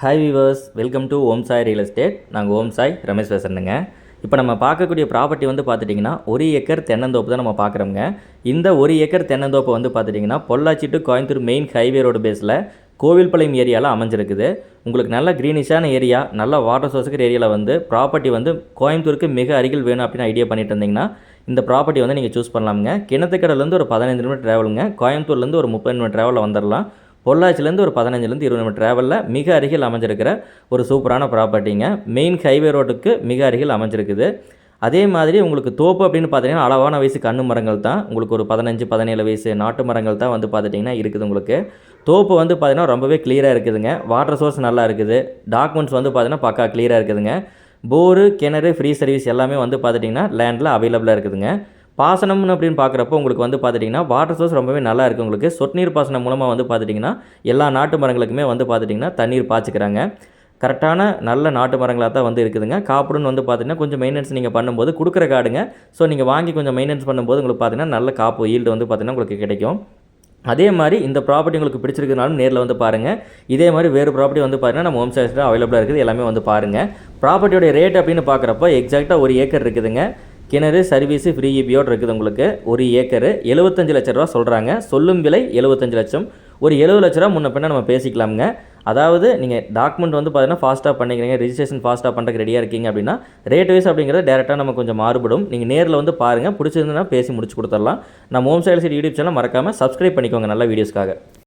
Hi viewers welcome to Om Sai real estate நாங்கள் ஓம் சாய் ரமேஷ் பேசுகிறேங்க இப்போ நம்ம பார்க்கக்கூடிய ப்ராப்பர்ட்டி வந்து பார்த்துட்டிங்கன்னா ஒரு ஏக்கர் தென்னந்தோப்பு தான் நம்ம பார்க்குறோங்க இந்த ஒரு ஏக்கர் தென்னந்தோப்பை வந்து பார்த்துட்டிங்கன்னா Pollachi to Coimbatore main highway road பேஸில் கோவில்பாளையம் ஏரியாவில் அமைஞ்சிருக்குது. உங்களுக்கு நல்ல க்ரீனிஷான ஏரியா நல்ல வாட்டர் சோர்ஸுக்கு ஏரியாவில் வந்து ப்ராப்பர்ட்டி வந்து கோயம்புத்தூருக்கு மிக அருகில் வேணும் அப்படின்னு ஐடியா பண்ணிட்டு இருந்தீங்கன்னா இந்த ப்ராப்பர்ட்டி வந்து நீங்கள் சூஸ் பண்ணலாமுங்க. கிணத்துக்கடலேருந்து ஒரு பதினைந்து நிமிடம் ட்ராவலுங்க கோயம்புத்தூர்லேருந்து ஒரு முப்பது நிமிடம் ட்ராவலில் வந்துடலாம் பொள்ளாச்சிலேருந்து ஒரு பதினஞ்சுலேருந்து இருபது நிமிடம் ட்ராவலில் மிக அருகில் அமைஞ்சிருக்கிற ஒரு சூப்பரான ப்ராப்பர்ட்டிங்க மெயின் ஹைவே ரோட்டுக்கு மிக அருகில் அமைஞ்சிருக்குது. அதே மாதிரி உங்களுக்கு தோப்பு அப்படின்னு பார்த்தீங்கன்னா அளவான வயசு கண்ணு மரங்கள் தான். உங்களுக்கு ஒரு பதினஞ்சு பதினேழு வயசு நாட்டு மரங்கள் தான் வந்து பார்த்துட்டிங்கன்னா இருக்குது உங்களுக்கு. தோப்பு வந்து பார்த்திங்கன்னா ரொம்பவே கிளியராக இருக்குதுங்க. வாட்டர் சோர்ஸ் நல்லா இருக்குது. டாக்குமெண்ட்ஸ் வந்து பார்த்தீங்கன்னா பக்கா கிளியராக இருக்குதுங்க. போரு கிணறு ஃப்ரீ சர்வீஸ் எல்லாமே வந்து பார்த்துட்டிங்கன்னா லேண்டில் அவைலபிளாக இருக்குதுங்க. பாசனம்னு அப்படின்னு பார்க்குறப்போ உங்களுக்கு வந்து பார்த்துட்டிங்கன்னா வாட்டர் சோர்ஸ் ரொம்பவே நல்லா இருக்குது உங்களுக்கு. சொட்டு நீர் பாசனம் மூலமாக வந்து பார்த்துட்டிங்கன்னா எல்லா நாட்டு மரங்களுக்குமே வந்து பார்த்துட்டிங்கன்னா தண்ணீர் பாய்ச்சிக்கிறாங்க. கரெக்டான நல்ல நாட்டு மரங்களாக தான் வந்து இருக்குதுங்க. காப்புடுன்னு வந்து பார்த்தீங்கன்னா கொஞ்சம் மெயின்டெனன்ஸ் நீங்கள் பண்ணும்போது கொடுக்குற காடுங்க. ஸோ நீங்கள் வாங்கி கொஞ்சம் மெயின்டெனன்ஸ் பண்ணும்போது உங்களுக்கு பார்த்தீங்கன்னா நல்ல காப்பு ஈல்டு வந்து பார்த்தீங்கன்னா உங்களுக்கு கிடைக்கும். அதே மாதிரி இந்த ப்ராப்பர்ட்டி உங்களுக்கு பிடிச்சிருக்குனாலும் நேரில் வந்து பாருங்கள் இதே மாதிரி வேறு ப்ராப்பர்ட்டி வந்து பார்த்தீங்கன்னா நம்ம ஹோம் சைஸில் அவைலபிளாக இருக்குது. எல்லாமே வந்து பாருங்கள் ப்ராப்பர்ட்டியோட ரேட் அப்படின்னு பார்க்குறப்போ எக்ஸாக்டாக ஒரு ஏக்கர் இருக்குதுங்க. கிணறு சர்வீஸு ஃப்ரீ இபியோடு இருக்குது உங்களுக்கு. ஒரு ஏக்கரு எழுபத்தஞ்சு லட்ச ரூபா சொல்கிறாங்க சொல்லும் விலை எழுபத்தஞ்சு லட்சம். ஒரு எழுபது லட்ச ரூபா முன்ன பின்ன நம்ம பேசிக்கலாமுங்க. அதாவது நீங்கள் டாக்குமெண்ட் வந்து பார்த்தீங்கன்னா ஃபாஸ்ட்டாக பண்ணிக்கிறீங்க ரிஜிஸ்ட்ரேஷன் ஃபாஸ்ட்டாக பண்ணுறதுக்கு ரெடியாக இருக்கீங்க அப்படின்னா ரேட் வைஸ் அப்படிங்கிறது டேரெக்டாக நம்ம கொஞ்சம் மாறுபடும். நீங்கள் நேரில் வந்து பாருங்கள் பிடிச்சிருந்ததுன்னா பேசி முடிச்சு கொடுத்துடலாம். நம்ம home side side YouTube channel மறக்காமல் சப்ஸ்கிரைப் பண்ணிக்கோங்க நல்ல வீடியோஸ்க்காக